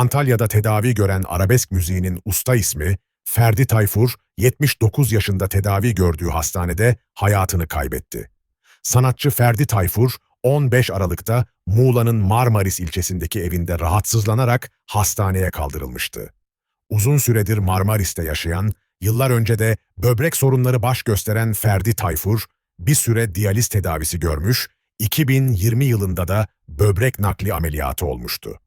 Antalya'da tedavi gören arabesk müziğinin usta ismi Ferdi Tayfur, 79 yaşında tedavi gördüğü hastanede hayatını kaybetti. Sanatçı Ferdi Tayfur, 15 Aralık'ta Muğla'nın Marmaris ilçesindeki evinde rahatsızlanarak hastaneye kaldırılmıştı. Uzun süredir Marmaris'te yaşayan, yıllar önce de böbrek sorunları baş gösteren Ferdi Tayfur, bir süre diyaliz tedavisi görmüş, 2020 yılında da böbrek nakli ameliyatı olmuştu.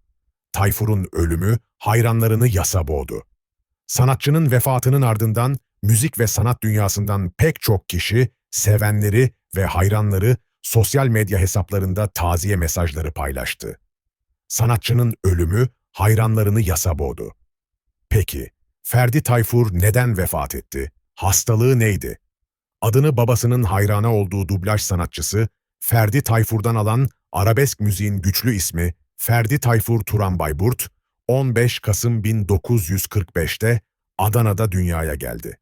Tayfur'un ölümü hayranlarını yasa boğdu. Sanatçının vefatının ardından müzik ve sanat dünyasından pek çok kişi, sevenleri ve hayranları sosyal medya hesaplarında taziye mesajları paylaştı. Sanatçının ölümü hayranlarını yasa boğdu. Peki, Ferdi Tayfur neden vefat etti? Hastalığı neydi? Adını babasının hayranı olduğu dublaj sanatçısı, Ferdi Tayfur'dan alan arabesk müziğin güçlü ismi Ferdi Tayfur Turan Bayburt, 15 Kasım 1945'te Adana'da dünyaya geldi.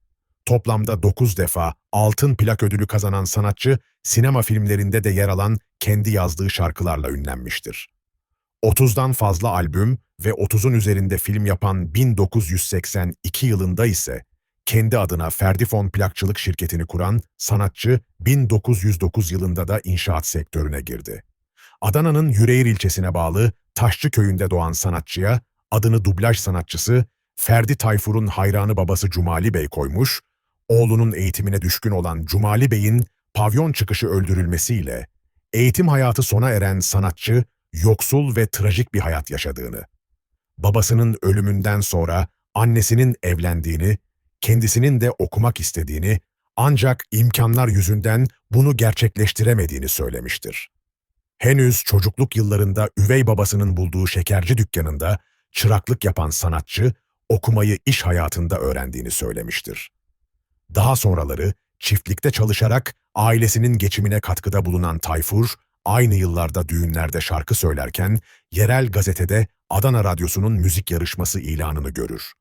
Toplamda 9 defa altın plak ödülü kazanan sanatçı, sinema filmlerinde de yer alan kendi yazdığı şarkılarla ünlenmiştir. 30'dan fazla albüm ve 30'un üzerinde film yapan 1982 yılında ise kendi adına Ferdifon plakçılık şirketini kuran sanatçı 1909 yılında da inşaat sektörüne girdi. Adana'nın Yüreğir ilçesine bağlı Taşçı köyünde doğan sanatçıya adını dublaj sanatçısı Ferdi Tayfur'un hayranı babası Cumali Bey koymuş, oğlunun eğitimine düşkün olan Cumali Bey'in pavyon çıkışı öldürülmesiyle eğitim hayatı sona eren sanatçı yoksul ve trajik bir hayat yaşadığını, babasının ölümünden sonra annesinin evlendiğini, kendisinin de okumak istediğini ancak imkanlar yüzünden bunu gerçekleştiremediğini söylemiştir. Henüz çocukluk yıllarında üvey babasının bulduğu şekerci dükkanında çıraklık yapan sanatçı, okumayı iş hayatında öğrendiğini söylemiştir. Daha sonraları çiftlikte çalışarak ailesinin geçimine katkıda bulunan Tayfur, aynı yıllarda düğünlerde şarkı söylerken yerel gazetede Adana Radyosu'nun müzik yarışması ilanını görür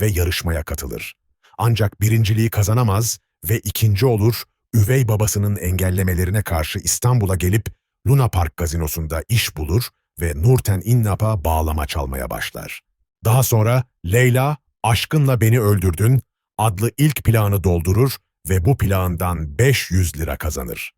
ve yarışmaya katılır. Ancak birinciliği kazanamaz ve ikinci olur, üvey babasının engellemelerine karşı İstanbul'a gelip Luna Park gazinosunda iş bulur ve Nurten İnnap'a bağlama çalmaya başlar. Daha sonra Leyla, Aşkınla Beni Öldürdün adlı ilk plağını doldurur ve bu plağından 500 lira kazanır.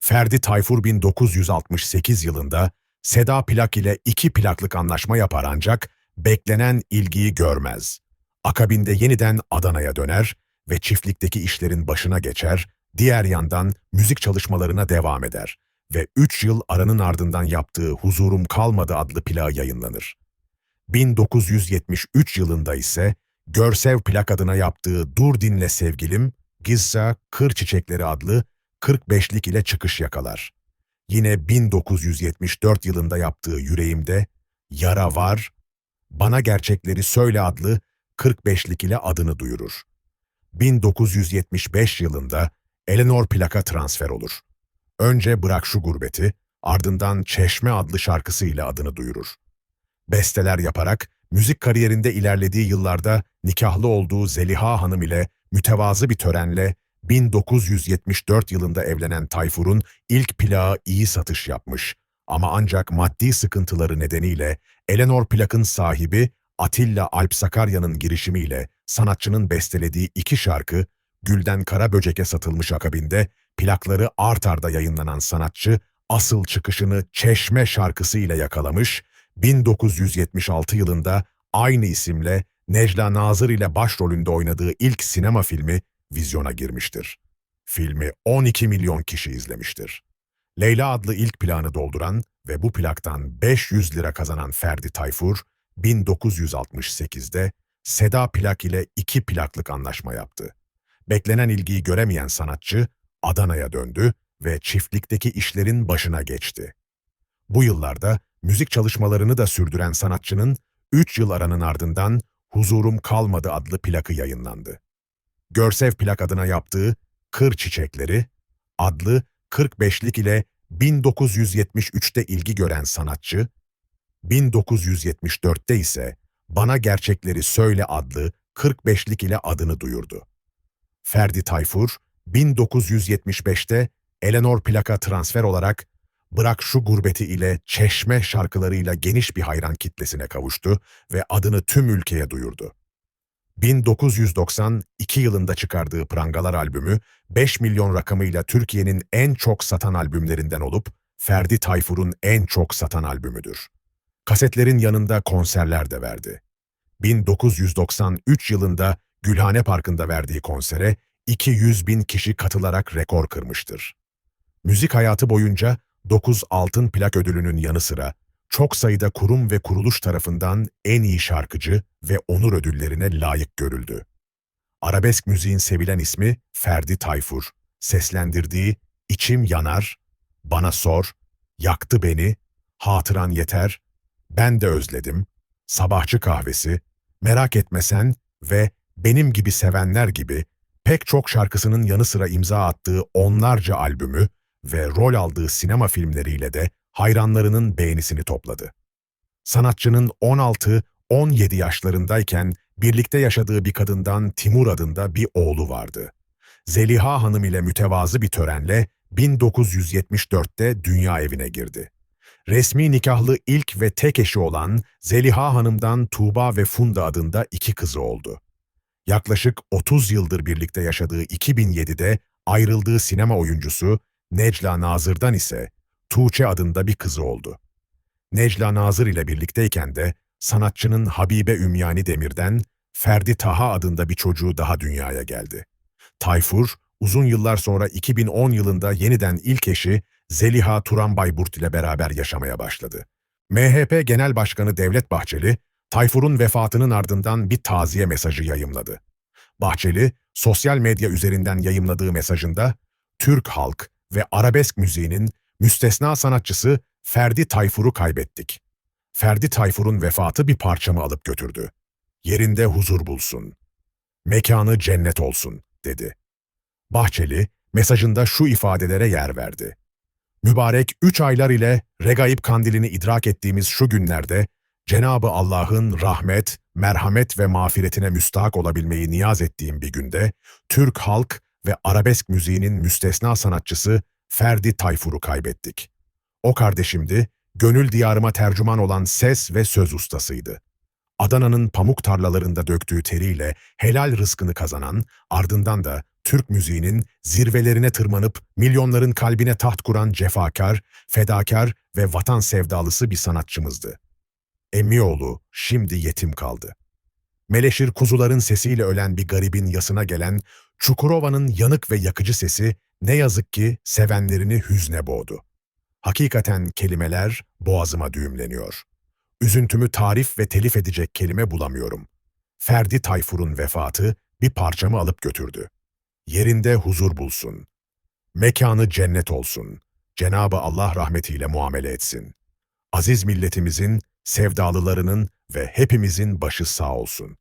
Ferdi Tayfur 1968 yılında Seda Plak ile iki plaklık anlaşma yapar ancak beklenen ilgiyi görmez. Akabinde yeniden Adana'ya döner ve çiftlikteki işlerin başına geçer, diğer yandan müzik çalışmalarına devam eder ve 3 yıl aranın ardından yaptığı Huzurum Kalmadı adlı plağı yayınlanır. 1973 yılında ise Görsev plak adına yaptığı Dur Dinle Sevgilim, Gizza Kır Çiçekleri adlı 45'lik ile çıkış yakalar. Yine 1974 yılında yaptığı Yüreğimde, Yara Var, Bana Gerçekleri Söyle adlı 45'lik ile adını duyurur. 1975 yılında Eleanor plaka transfer olur. Önce Bırak Şu Gurbeti, ardından Çeşme adlı şarkısıyla adını duyurur. Besteler yaparak müzik kariyerinde ilerlediği yıllarda nikahlı olduğu Zeliha Hanım ile mütevazı bir törenle 1974 yılında evlenen Tayfur'un ilk plağı iyi satış yapmış ama ancak maddi sıkıntıları nedeniyle Eleanor plakın sahibi Atilla Alp Sakarya'nın girişimiyle sanatçının bestelediği iki şarkı Gülden Karaböcek'e satılmış akabinde plakları art arda yayınlanan sanatçı asıl çıkışını Çeşme şarkısı ile yakalamış, 1976 yılında aynı isimle Necla Nazır ile başrolünde oynadığı ilk sinema filmi vizyona girmiştir. Filmi 12 milyon kişi izlemiştir. Leyla adlı ilk planı dolduran ve bu plaktan 500 lira kazanan Ferdi Tayfur, 1968'de Seda Plak ile iki plaklık anlaşma yaptı. Beklenen ilgiyi göremeyen sanatçı Adana'ya döndü ve çiftlikteki işlerin başına geçti. Bu yıllarda müzik çalışmalarını da sürdüren sanatçının 3 yıl aranın ardından Huzurum Kalmadı adlı plakı yayınlandı. Görsev plak adına yaptığı Kır Çiçekleri adlı 45'lik ile 1973'te ilgi gören sanatçı, 1974'te ise Bana Gerçekleri Söyle adlı 45'lik ile adını duyurdu. Ferdi Tayfur, 1975'te Eleanor plaka transfer olarak Bırak şu gurbeti ile çeşme şarkılarıyla geniş bir hayran kitlesine kavuştu ve adını tüm ülkeye duyurdu. 1992 yılında çıkardığı Prangalar albümü 5 milyon rakamıyla Türkiye'nin en çok satan albümlerinden olup Ferdi Tayfur'un en çok satan albümüdür. Kasetlerin yanında konserler de verdi. 1993 yılında Gülhane Parkı'nda verdiği konsere 200 bin kişi katılarak rekor kırmıştır. Müzik hayatı boyunca 9 altın plak ödülünün yanı sıra çok sayıda kurum ve kuruluş tarafından en iyi şarkıcı ve onur ödüllerine layık görüldü. Arabesk müziğin sevilen ismi Ferdi Tayfur. Seslendirdiği İçim Yanar, Bana Sor, Yaktı Beni, Hatıran Yeter, Ben de Özledim, Sabahçı Kahvesi, Merak Etmesen ve Benim Gibi Sevenler gibi pek çok şarkısının yanı sıra imza attığı onlarca albümü ve rol aldığı sinema filmleriyle de hayranlarının beğenisini topladı. Sanatçının 16-17 yaşlarındayken birlikte yaşadığı bir kadından Timur adında bir oğlu vardı. Zeliha Hanım ile mütevazı bir törenle 1974'te dünya evine girdi. Resmi nikahlı ilk ve tek eşi olan Zeliha Hanım'dan Tuğba ve Funda adında iki kızı oldu. Yaklaşık 30 yıldır birlikte yaşadığı 2007'de ayrıldığı sinema oyuncusu Necla Nazır'dan ise Tuğçe adında bir kızı oldu. Necla Nazır ile birlikteyken de sanatçının Habibe Ümyani Demir'den Ferdi Taha adında bir çocuğu daha dünyaya geldi. Tayfur, uzun yıllar sonra 2010 yılında yeniden ilk eşi Zeliha Turan Bayburt ile beraber yaşamaya başladı. MHP Genel Başkanı Devlet Bahçeli, Tayfur'un vefatının ardından bir taziye mesajı yayımladı. Bahçeli, sosyal medya üzerinden yayımladığı mesajında, Türk halk ve arabesk müziğinin müstesna sanatçısı Ferdi Tayfur'u kaybettik. Ferdi Tayfur'un vefatı bir parçamı alıp götürdü. Yerinde huzur bulsun. Mekanı cennet olsun, dedi. Bahçeli, mesajında şu ifadelere yer verdi. Mübarek üç aylar ile regaib kandilini idrak ettiğimiz şu günlerde, Cenabı Allah'ın rahmet, merhamet ve mağfiretine müstahak olabilmeyi niyaz ettiğim bir günde, Türk halk ve arabesk müziğinin müstesna sanatçısı Ferdi Tayfur'u kaybettik. O kardeşimdi, gönül diyarıma tercüman olan ses ve söz ustasıydı. Adana'nın pamuk tarlalarında döktüğü teriyle helal rızkını kazanan, ardından da Türk müziğinin zirvelerine tırmanıp milyonların kalbine taht kuran cefakar, fedakar ve vatan sevdalısı bir sanatçımızdı. Emmioğlu şimdi yetim kaldı. Meleşir kuzuların sesiyle ölen bir garibin yasına gelen Çukurova'nın yanık ve yakıcı sesi ne yazık ki sevenlerini hüzne boğdu. Hakikaten kelimeler boğazıma düğümleniyor. Üzüntümü tarif ve telif edecek kelime bulamıyorum. Ferdi Tayfur'un vefatı bir parçamı alıp götürdü. Yerinde huzur bulsun. Mekanı cennet olsun. Cenabı Allah rahmetiyle muamele etsin. Aziz milletimizin, sevdalılarının ve hepimizin başı sağ olsun.